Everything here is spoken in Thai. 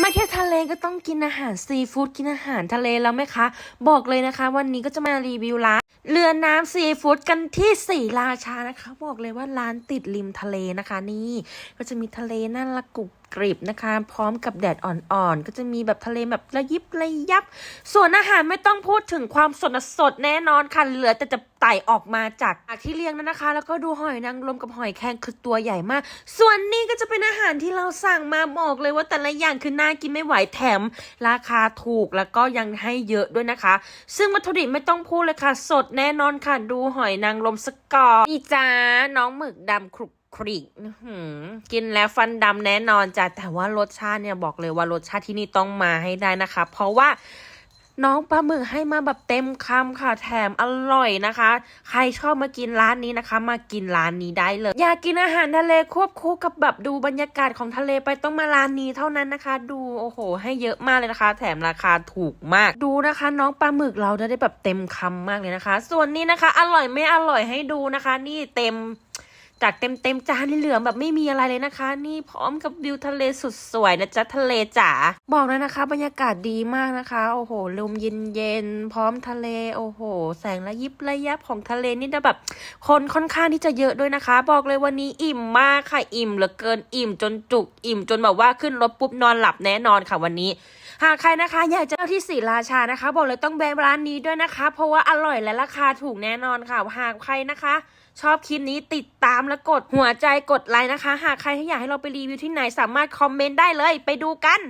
มาเที่ยวทะเลก็ต้องกินอาหารซีฟู้ดกินอาหารทะเลแล้วไหมคะ บอกเลยนะคะ วันนี้ก็จะมารีวิวร้านเรือน้ำซีฟู้ดกันที่สี่ราชานะคะ บอกเลยว่าร้านติดริมทะเลนะคะ นี่ก็จะมีทะเลน่ารักกุก กริบนะคะ พร้อมกับแดดอ่อนๆ ก็จะมีแบบทะเลแบบระยิบระยับ ส่วนอาหารไม่ต้องพูดถึงความสดสดแน่นอนค่ะ เหลือแต่จะไต่ออกมาจากที่เลี้ยงนั่นนะคะ แล้วก็ดูหอยนางรมกับหอยแครงคือตัวใหญ่มาก ส่วนนี้ก็จะเป็นอาหารที่เราสั่งมาบอกเลยว่าแต่ละอย่างคือน่ากินไม่ไหวแถม ราคาถูกแล้วก็ยังให้เยอะด้วยนะคะ ซึ่งวัตถุดิบไม่ต้องพูดเลยค่ะ สดแน่นอนค่ะ ดูหอยนางรมสกอร์นี่จ้าน้องหมึกดำครุก คริกกินแล้วฟันดำแน่นอนจ้ะแต่ว่ารสชาติเนี่ยบอกเลยว่ารสชาติที่นี่ต้องมาให้ได้นะคะ เพราะว่าน้องปลาหมึกให้มาแบบเต็มคำค่ะแถมอร่อยนะคะ ใครชอบมากินร้านนี้นะคะ มากินร้านนี้ได้เลย อยากกินอาหารทะเลควบคู่กับแบบดูบรรยากาศของทะเลไปต้องมาร้านนี้เท่านั้นนะคะ ดูโอ้โห ให้เยอะมากเลยนะคะ แถมราคาถูกมาก ดูนะคะ น้องปลาหมึกเราได้แบบเต็มคำมากเลยนะคะ ส่วนนี้นะคะ อร่อยไม่อร่อยให้ดูนะคะ นี่เต็ม จากเต็มเต็มๆจานเหลืองแบบไม่มีอะไรเลยนะคะ นี่พร้อมกับวิวทะเลสุดสวยนะจ๊ะทะเลจ๋าบอกเลยนะคะ บรรยากาศดีมากนะคะ โอ้โหลมเย็นเย็นๆพร้อมทะเลโอ้โห แสงระยิบระยับของทะเลนี่นะแบบ คนค่อนข้างที่จะเยอะด้วยนะคะ บอกเลยวันนี้อิ่มมากค่ะอิ่มเหลือเกินอิ่มจนจุกอิ่มจนแบบว่าขึ้นรถปุ๊บนอนหลับแน่นอนค่ะวันนี้ หากใครนะคะอยากจะเที่ยวที่ศรีราชานะคะ บอกเลยต้องแวะร้านนี้ด้วยนะคะ เพราะว่าอร่อยและราคาถูกแน่นอนค่ะ หากใครนะคะ ชอบคลิปนี้ติดตามและกดหัวใจกดไลค์นะคะ หากใครที่อยากให้เราไปรีวิวที่ไหนสามารถคอมเมนต์ได้เลย ไปดูกัน